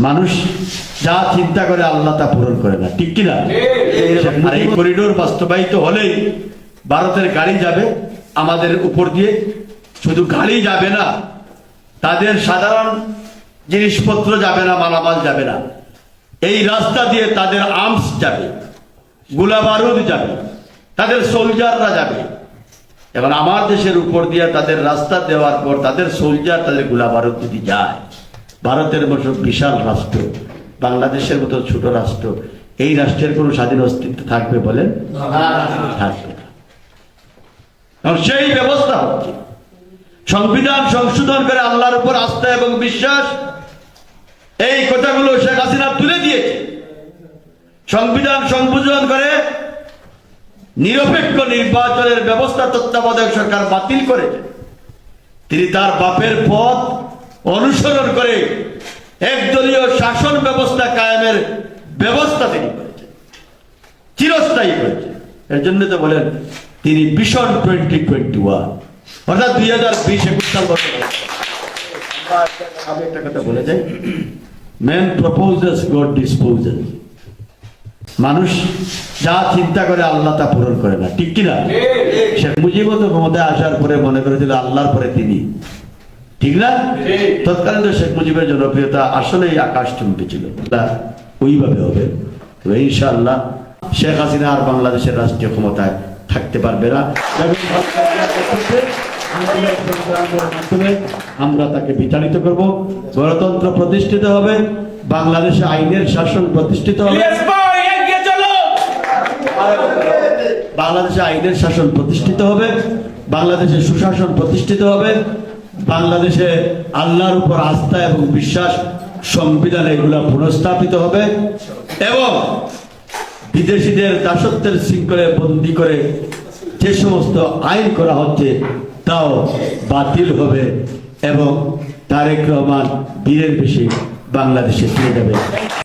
মানুষ যা চিন্তা করে আল্লাহ তা পূরণ করে না। ঠিক কিনা? আর এই করিডোর বাস্তবায়িত হলেই ভারতের গাড়ি যাবে আমাদের উপর দিয়ে। শুধু গাড়ি যাবে না তাদের সাধারণ জিনিসপত্র যাবে না মালামাল যাবে না। এই রাস্তা দিয়ে তাদের আর্মস যাবে গোলা বারুদ যাবে তাদের সোলজাররা যাবে। এবং আমার দেশের উপর দিয়ে তাদের রাস্তা দেওয়ার পর তাদের সোলজার তাদের গোলা বারুদ যদি যায় ভারতের মতো বিশাল রাষ্ট্র, বাংলাদেশের মতো ছোট রাষ্ট্র, এই রাষ্ট্রের কোনো স্বাধীন অস্তিত্ব থাকবে বলেন সেই ব্যবস্থা হচ্ছে। সংবিধান সংশোধন করে আল্লাহর উপর আস্থা এবং বিশ্বাস, এই কথাগুলো শেখ হাসিনা তুলে দিয়েছে। সংবিধান সংশোধন করে নিরপেক্ষ নির্বাচনের ব্যবস্থা তত্ত্বাবধায়ক সরকার বাতিল করেছে। তিনি তার বাপের পথ অনুসরণ করে একদলীয় শাসন ব্যবস্থা কায়েমের ব্যবস্থা তিনি করেছেন। চিরস্থায়ী করেছেন। এর জন্য তো বলেন তিনি ভীষণ টোয়েন্টি টোয়েন্টি ওয়ান। অর্থাৎ দুই হাজার বিশ একুশ সাল বছর আমি একটা কথা বলে যাই। ম্যান প্রপোজেস গড ডিসপোজেস মানুষ যা চিন্তা করে আল্লাহ তা পূরণ করে না। ঠিক কিনা? শেখ মুজিব তো ক্ষমতায় আসার পরে মনে করেছিল আল্লাহর পরে তিনি। ঠিক না? তৎকালীন শেখ মুজিবের জনপ্রিয়তা আসলেই আকাশ চুম্বি ছিল। ওইভাবে হবে। তো ইনশাআল্লাহ শেখ হাসিনা আর বাংলাদেশের রাষ্ট্রীয় ক্ষমতায় থাকতে পারবে না। আমরা তাকে বিতাড়িত করব। গণতন্ত্র প্রতিষ্ঠিত হবে বাংলাদেশে আইনের শাসন প্রতিষ্ঠিত হবে। বাংলাদেশে আইনের শাসন প্রতিষ্ঠিত হবে বাংলাদেশে সুশাসন প্রতিষ্ঠিত হবে। বাংলাদেশে আল্লাহর উপর আস্থা এবং বিশ্বাস সংবিধানে এগুলা পুনঃস্থাপিত হবে এবং বিদেশিদের দাসত্বের শৃঙ্খলে বন্দি করে যে সমস্ত আইন করা হচ্ছে তাও বাতিল হবে এবং তারেক রহমান বীরের বেশি বাংলাদেশে ফিরে যাবে।